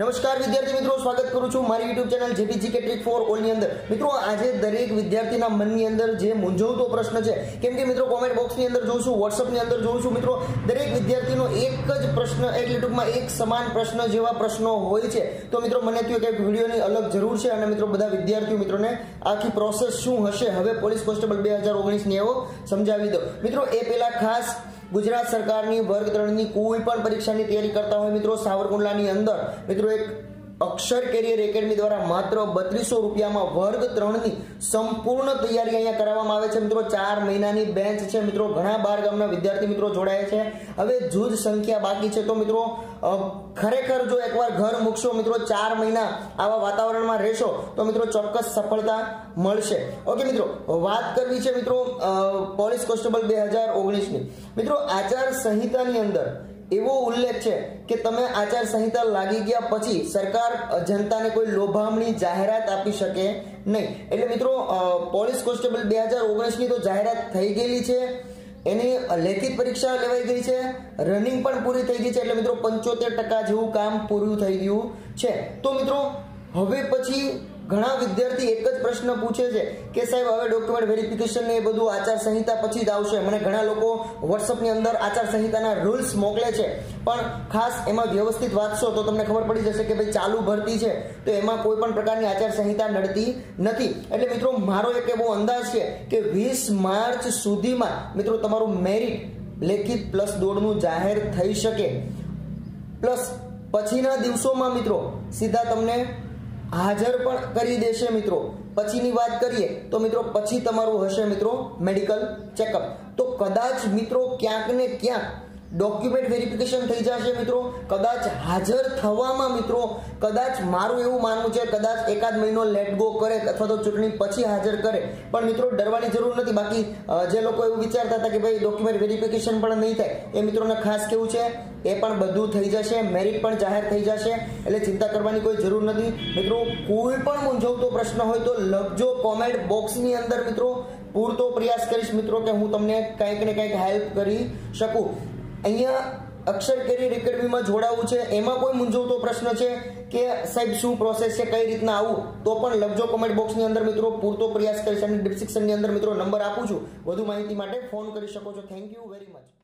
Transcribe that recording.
નમસ્કાર વિદ્યાર્થી મિત્રો, સ્વાગત કરું છું મારી યુટ્યુબ ચેનલ જેપીજી કે ટ્રીક ફોર ઓલની અંદર. મિત્રો, આજે દરેક વિદ્યાર્થીના મનની અંદર જે મૂંઝવતો પ્રશ્ન છે, કેમ કે મિત્રો કોમેન્ટ બોક્સની અંદર જોઉં છું વોટ્સઅપની અંદર જોઉં છું, મિત્રો, દરેક વિદ્યાર્થીનો એક જ પ્રશ્ન એટલે ટૂંકમાં એક સમાન પ્રશ્ન જેવા પ્રશ્નો હોય છે. તો મિત્રો, મને થયું કે વિડીયોની અલગ જરૂર છે અને મિત્રો, બધા વિદ્યાર્થીઓ મિત્રોને આખી પ્રોસેસ શું હશે? હવે પોલીસ કોન્સ્ટેબલ બે હજાર ઓગણીસની એવો સમજાવી દો મિત્રો, એ પહેલા ખાસ ગુજરાત સરકારની વર્ગ ત્રણની કોઈ પણ પરીક્ષાની તૈયારી કરતા હોય મિત્રો સાવરકુંડલાની અંદર, મિત્રો એક અક્ષર કેરિયર એકેડમી દ્વારા માત્ર બત્રીસો રૂપિયામાં વર્ગ ત્રણની સંપૂર્ણ તૈયારી અહીંયા કરાવવામાં આવે છે. મિત્રો, ચાર મહિનાની બેન્ચ છે. મિત્રો, ઘણા બાર ગામના વિદ્યાર્થી મિત્રો જોડાયા છે. હવે જૂજ સંખ્યા બાકી છે. તો મિત્રો ખરેખર જો એકવાર ઘર મૂકશો, મિત્રો, ચાર મહિના આવા વાતાવરણમાં રહેશો, તો મિત્રો ચોક્કસ સફળતા મળશે. ઓકે, મિત્રો, વાત કરવી છે, મિત્રો પોલીસ કોન્સ્ટેબલ બે હજાર ઓગણીસની. મિત્રો, આચાર સંહિતાની અંદર એવો ઉલ્લેખ છે કે તમે આચાર સંહિતા લાગી ગયા પછી સરકાર જનતાને કોઈ લોભામણી જાહેરાત આપી શકે નહીં. એટલે મિત્રો પોલીસ કોન્સ્ટેબલ બે હજાર ઓગણીસની તો જાહેરાત થઈ ગયેલી છે. એની લેખિત પરીક્ષા લેવાઈ ગઈ છે. રનિંગ પણ પૂરી થઈ ગઈ છે. એટલે મિત્રો, પંચોતેર ટકા જેવું કામ પૂરું થઈ ગયું છે. તો મિત્રો, હવે પછી ઘણા વિદ્યાર્થી એક જ પ્રશ્ન પૂછે છે કે સાહેબ, હવે ડોક્યુમેન્ટ વેરિફિકેશન ને એ બધું આચાર સંહિતા પછી જ આવશે. મને ઘણા લોકો વોટ્સઅપની અંદર આચાર સંહિતાના રૂલ્સ મોકલે છે. પણ ખાસ એમાં વ્યવસ્થિત વાંચશો તો તમને ખબર પડી જશે કે ભાઈ ચાલુ ભરતી છે, તો એમાં કોઈ પણ પ્રકારની આચાર સંહિતા નડતી નથી. એટલે મિત્રો, મારો એક એવો અંદાજ છે કે વીસ માર્ચ સુધીમાં, મિત્રો, તમારું મેરિટ લેખિત પ્લસ દોડનું જાહેર થઈ શકે. પ્લસ પછીના દિવસોમાં, મિત્રો, સીધા તમને હાજર પણ કરી દેશે મિત્રો. પછીની વાત કરીએ તો મિત્રો પછી તમારું હશે મિત્રો મેડિકલ ચેકઅપ. તો કદાચ મિત્રો ક્યાંક ને ક્યાંક ડોક્યુમેન્ટ વેરિફિકેશન થઈ જશે મિત્રો. કદાચ હાજર થવામાં મિત્રો, કદાચ મારું એવું માનવું છે, કદાચ એકાદ મહિનો લેટ ગો કરે અથવા તો ચૂંટણી પછી હાજર કરે. પણ મિત્રો ડરવાની જરૂર નથી. બાકી જે લોકો એવું વિચારતા હતા કે ભાઈ ડોક્યુમેન્ટ વેરિફિકેશન પણ નહીં થાય, એ મિત્રોને ખાસ કેવું છે? એ પણ બધું થઈ જશે મેરિટ પણ જાહેર થઈ જશે, એટલે ચિંતા કરવાની કોઈ જરૂર નથી. મિત્રો, કોઈ પણ મૂંઝવતો પ્રશ્ન હોય તો લખજો કોમેન્ટ બોક્સની અંદર, મિત્રો. પૂરતો પ્રયાસ કરીશ, મિત્રો, કે હું તમને કંઈક ને કંઈક હેલ્પ કરી શકું. અહીંયા અક્ષર કેરી એકેડમીમાં જોડાવું છે. એમાં કોઈ મૂંઝવતો પ્રશ્ન છે કે સાહેબ, શું પ્રોસેસ છે, કઈ રીતના આવું? તો પણ લખજો કોમેન્ટ બોક્સની અંદર, મિત્રો. પૂરતો પ્રયાસ કરીશ અને ડિસ્ક્રિપ્શનની અંદર, મિત્રો નંબર આપું છું. વધુ માહિતી માટે ફોન કરી શકો છો. Thank you very much